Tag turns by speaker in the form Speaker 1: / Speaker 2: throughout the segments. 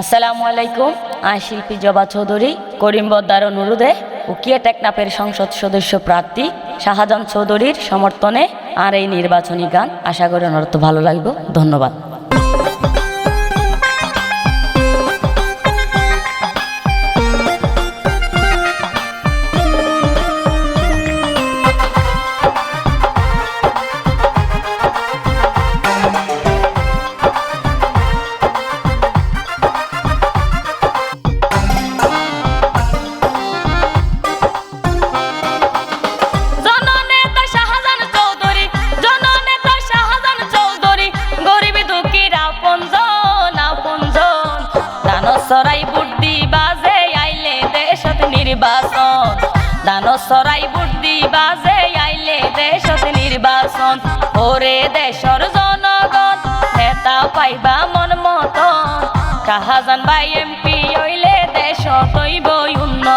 Speaker 1: আসসালামু আলাইকুম আই শিল্পী জবা চৌধুরী করিমবদ্দার অনুরোধে উকিয়া টেকনাপের সংসদ সদস্য প্রার্থী শাহজাহান চৌধুরীর সমর্থনে আর এই নির্বাচনী গান আশা করি অনর্থ ভালো লাগবে। ধন্যবাদ। নির্বাচন। দান সরাই বুদ্ধি বাজে, আইলে দেশত নির্বাচন। ওরে দেশর জনগণ, নেতা পাইবা মন মতন। কাহাজান বাই এমপি হইলে দেশ তৈব উন্নত।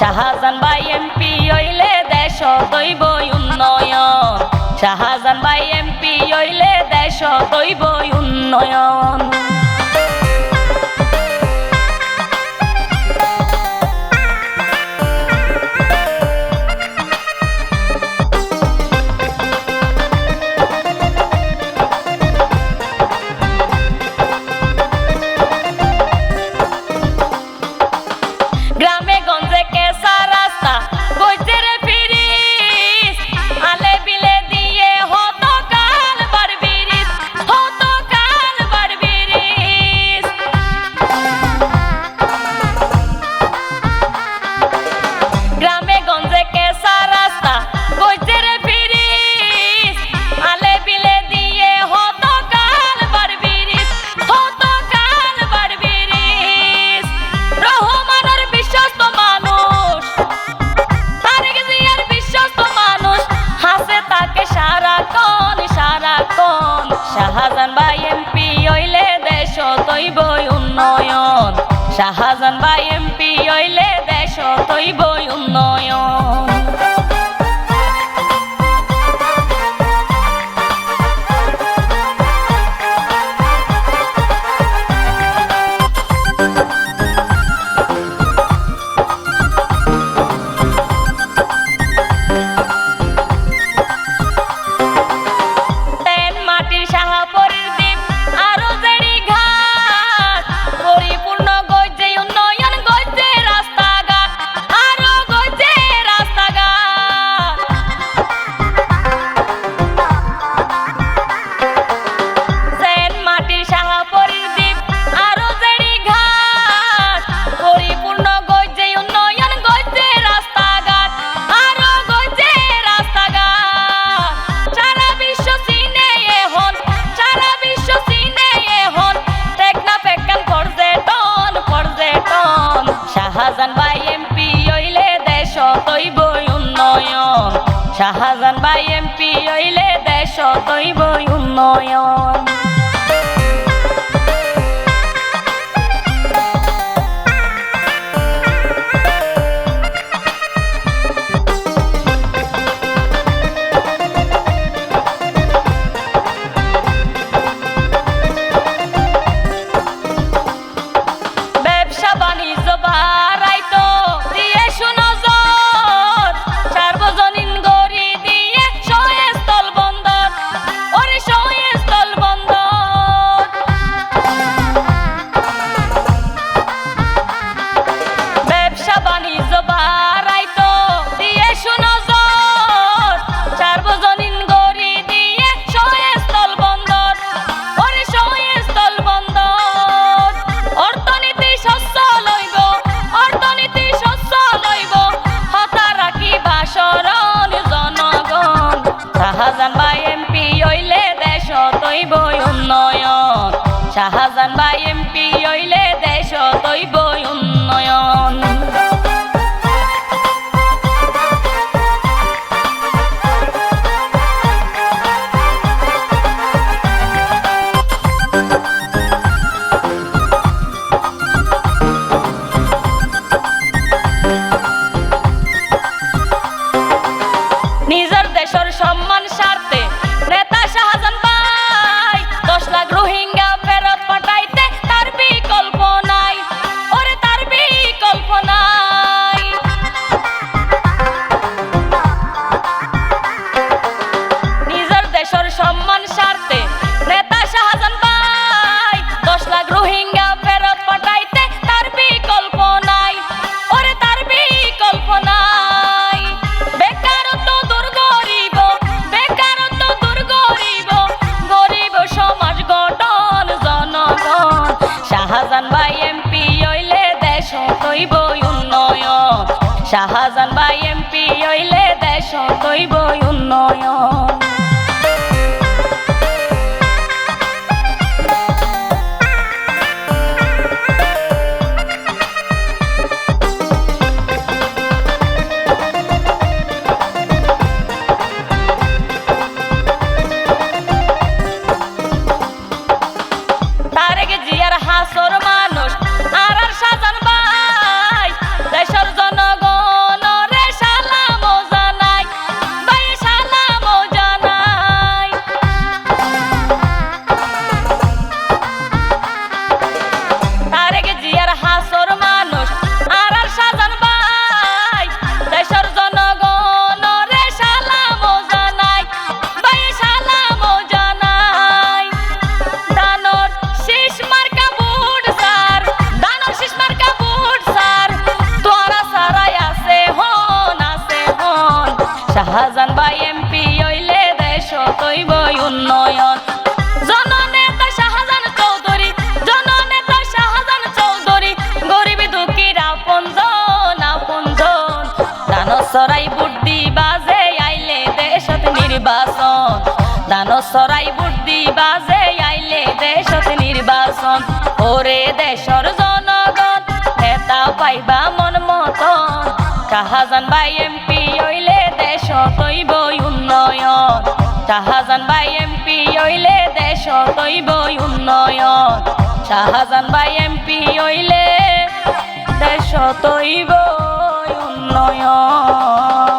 Speaker 1: শাহজান ভাই এমপি হইলে দেশ দৈব উন্নয়ন। শাহজান ভাই এমপি হইলে দেশ দৈব উন্নয়ন। শাহজান বা এমপি হইলে দেশ তৈব উন্নয়ন। হইব উন্নয়ন শাহজান বা এমপি হইলে দেশ দৈব উন্নয়ন। হইব উন্নয়ন। শাহজান বা এমপি হইলে দেশ হইব উন্নয়ন। বাজে আইলে দেশত নির্বাচন। দানর সরাই বুদ্ধি বাজে আইলে দেশত নির্বাচন। ওরে দেশর জনগণ নেতা পাইবা মন মতন। শাহজান ভাই এমপি হইলে দেশ তৈব উন্নয়ন। শাহজান ভাই এমপি হইলে দেশ তৈব উন্নয়ন। শাহজান ভাই এমপি হইলে দেশ তৈব উন্নয়ন।